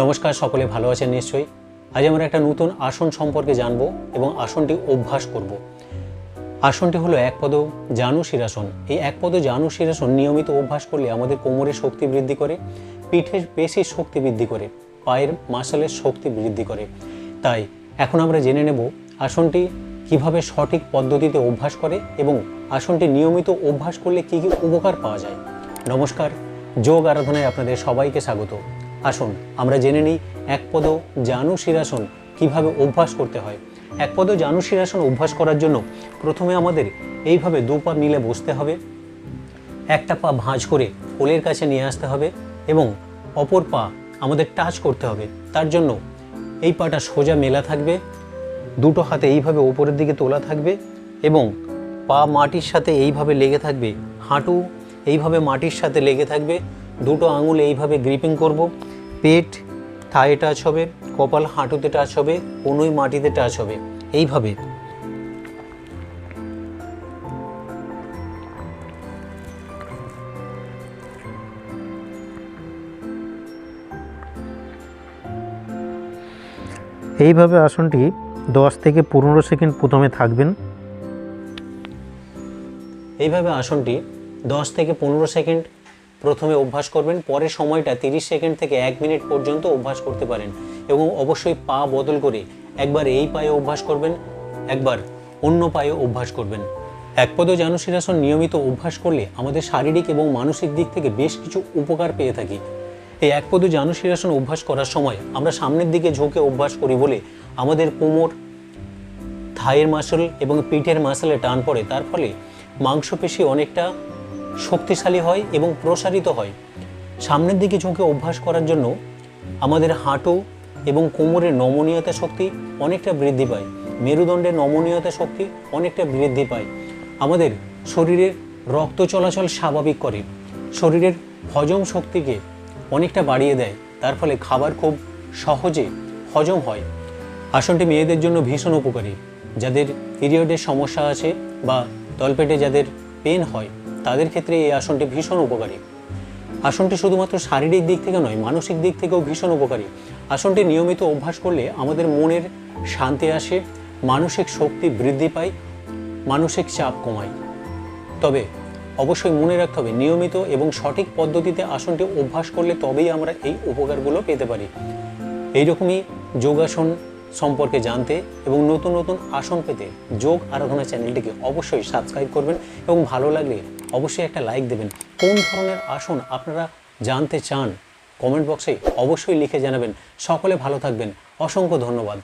নমস্কার, সকলে ভালো আছেন নিশ্চয়ই। আজ আমরা একটা নতুন আসন সম্পর্কে জানব এবং আসনটি অভ্যাস করব। আসনটি হলো একপদ জানু শিরাসন এই একপদ জানু শিরাসন নিয়মিত অভ্যাস করলে আমাদের কোমরের শক্তি বৃদ্ধি করে, পিঠের পেশির শক্তি বৃদ্ধি করে, পায়ের মাসলের শক্তি বৃদ্ধি করে। তাই এখন আমরা জেনে নেব আসনটি কীভাবে সঠিক পদ্ধতিতে অভ্যাস করে এবং আসনটি নিয়মিত অভ্যাস করলে কী কী উপকার পাওয়া যায়। নমস্কার, যোগ আরাধনায় আপনাদের সবাইকে স্বাগত। আসুন, আমরা জেনে নিই একপদ জানু শিরাসন কীভাবে অভ্যাস করতে হয়। একপদ জানু শিরাসন অভ্যাস করার জন্য প্রথমে আমাদের এইভাবে দু পা মিলে বসতে হবে, একটা পা ভাঁজ করে কোলের কাছে নিয়ে আসতে হবে এবং অপর পা আমাদের টাচ করতে হবে। তার জন্য এই পাটা সোজা মেলা থাকবে, দুটো হাতে এইভাবে ওপরের দিকে তোলা থাকবে এবং পা মাটির সাথে এইভাবে লেগে থাকবে, হাঁটু এইভাবে মাটির সাথে লেগে থাকবে, দুটো আঙুল এইভাবে গ্রিপিং করব। পেট, থায়ে টাচ হবে, কপাল হাঁটুতে টাচ হবে, কোনোই মাটিতে টাচ হবে। এইভাবে। এইভাবে আসনটি দশ থেকে পনেরো সেকেন্ড প্রথমে থাকবেন। এইভাবে আসনটি দশ থেকে পনেরো সেকেন্ড প্রথমে অভ্যাস করবেন, পরের সময়টা তিরিশ সেকেন্ড থেকে এক মিনিট পর্যন্ত অভ্যাস করতে পারেন এবং অবশ্যই পা বদল করে একবার এই পায়ে অভ্যাস করবেন, একবার অন্য পায়ে অভ্যাস করবেন। একপদ জানুশীলাসন নিয়মিত অভ্যাস করলে আমাদের শারীরিক এবং মানসিক দিক থেকে বেশ কিছু উপকার পেয়ে থাকি। এই একপদ জানুশীলাসন অভ্যাস করার সময় আমরা সামনের দিকে ঝুঁকে অভ্যাস করি বলে আমাদের কোমর থায়ের মাসল এবং পিঠের মাসলে টান পড়ে। তার ফলে মাংসপেশি অনেকটা শক্তিশালী হয় এবং প্রসারিত হয়। সামনের দিকে ঝুঁকে অভ্যাস করার জন্য আমাদের হাঁটু এবং কোমরের নমনীয়তা শক্তি অনেকটা বৃদ্ধি পায়। মেরুদণ্ডের নমনীয়তা শক্তি অনেকটা বৃদ্ধি পায়। আমাদের শরীরের রক্ত চলাচল স্বাভাবিক করে। শরীরের হজম শক্তিকে অনেকটা বাড়িয়ে দেয়। তার ফলে খাবার খুব সহজে হজম হয়। আসনটি মেয়েদের জন্য ভীষণ উপকারী। যাদের পিরিয়ডের সমস্যা আছে বা তলপেটে যাদের পেন হয় তাদের ক্ষেত্রে এই আসনটি ভীষণ উপকারী। আসনটি শুধুমাত্র শারীরিক দিক থেকে নয়, মানসিক দিক থেকেও ভীষণ উপকারী। আসনটি নিয়মিত অভ্যাস করলে আমাদের মনের শান্তি আসে, মানসিক শক্তি বৃদ্ধি পায়, মানসিক চাপ কমায়। তবে অবশ্যই মনে রাখতে হবে, নিয়মিত এবং সঠিক পদ্ধতিতে আসনটি অভ্যাস করলে তবেই আমরা এই উপকারগুলো পেতে পারি। এইরকমই যোগাসন সম্পর্কে জানতে এবং নতুন নতুন আসন পেতে যোগ আরাধনা চ্যানেলটিকে অবশ্যই সাবস্ক্রাইব করবেন এবং ভালো লাগলে অবশ্যই একটা লাইক দেবেন। কোন ধরনের আসন আপনারা জানতে চান? কমেন্ট বক্সে অবশ্যই লিখে জানাবেন। সকলে ভালো থাকবেন। অসংখ্য ধন্যবাদ।